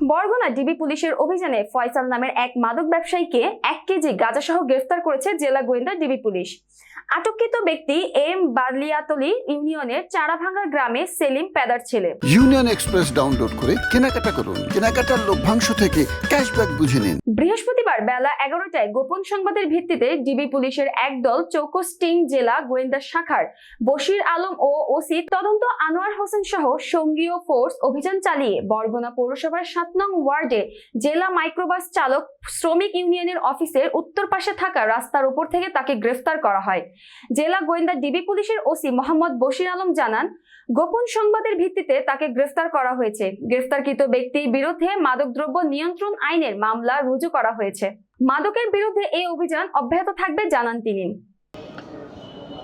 Barguna DB পুলিশের অভিযানে ফয়সাল নামের এক মাদক ব্যবসায়ীকে এক কেজি গাঁজাসহ গ্রেফতার করেছে জেলা গোয়েন্দা ডিবি পুলিশ। আটককৃত ব্যক্তি এম বার্লিয়াতলি ইউনিয়নের চারাভাঙ্গা গ্রামে সেলিম পেদার ছেলে। ইউনিয়ন এক্সপ্রেস ডাউনলোড করে কেনাকাটা করুন। কেনাকাটার লভ্যাংশ থেকে ক্যাশব্যাক বুঝে নিন। বৃহস্পতিবার বেলা এগারোটায় গোপন সংবাদের ভিত্তিতে ডিবি পুলিশের একদল চৌকস্টিং জেলা গোয়েন্দা শাখার বশির আলম ও ওসি তদন্ত আনোয়ার হোসেন সহ সঙ্গীয় ফোর্স অভিযান চালিয়ে বরগুনা পৌরসভার সাত নং ওয়ার্ডে জেলা মাইক্রোবাস চালক শ্রমিক ইউনিয়নের অফিসের উত্তর পাশে থাকা রাস্তার উপর থেকে তাকে গ্রেফতার করা হয়। জেলা গোয়েন্দা ডিবি পুলিশের ওসি মোহাম্মদ বশির আলম জানান, গোপন সংবাদের ভিত্তিতে তাকে গ্রেফতার করা হয়েছে। গ্রেফতারকৃত ব্যক্তির বিরুদ্ধে মাদকদ্রব্য নিয়ন্ত্রণ আইনের মামলা রুজু করা হয়েছে। মাদকের বিরুদ্ধে এই অভিযান অব্যাহত থাকবে জানান তিনি।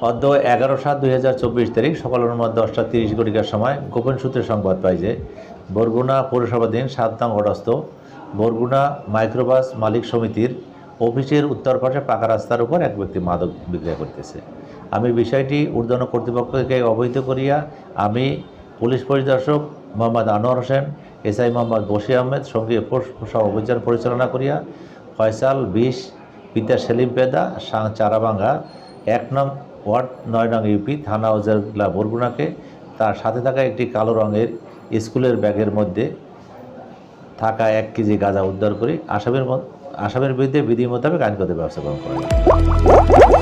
অদ্য এগারো সাত দুই হাজার চব্বিশ তারিখ সকালের মধ্যে দশটা তিরিশ ঘটিকার সময় গোপন সূত্রে সংবাদ পাই যে, বরগুনা পৌরসভাধীন সাত নং অডস্থ বরগুনা মাইক্রোবাস মালিক সমিতির অফিসের উত্তর পাশে পাকা রাস্তার উপর এক ব্যক্তি মাদক বিক্রয় করতেছে। আমি বিষয়টি ঊর্ধ্বতন কর্তৃপক্ষকে অবহিত করিয়া আমি পুলিশ পরিদর্শক মোহাম্মদ আনোয়ার হোসেন, এসআই মোহাম্মদ বশির আহমেদ, সঙ্গে সহ অভিযান পরিচালনা করিয়া ফয়সাল, বিশ, পিতা সেলিম পেদা সাং চারাবাঙ্গা, এক নং ওয়ার্ড, নয় নং ইউপি, থানা উপজেলা বরগুনাকে, তার সাথে থাকা একটি কালো রঙের স্কুলের ব্যাগের মধ্যে থাকা এক কেজি গাঁজা উদ্ধার করি। আসামের আসামের বিরুদ্ধে বিধি মোতাবেক আইনগত ব্যবস্থা গ্রহণ করা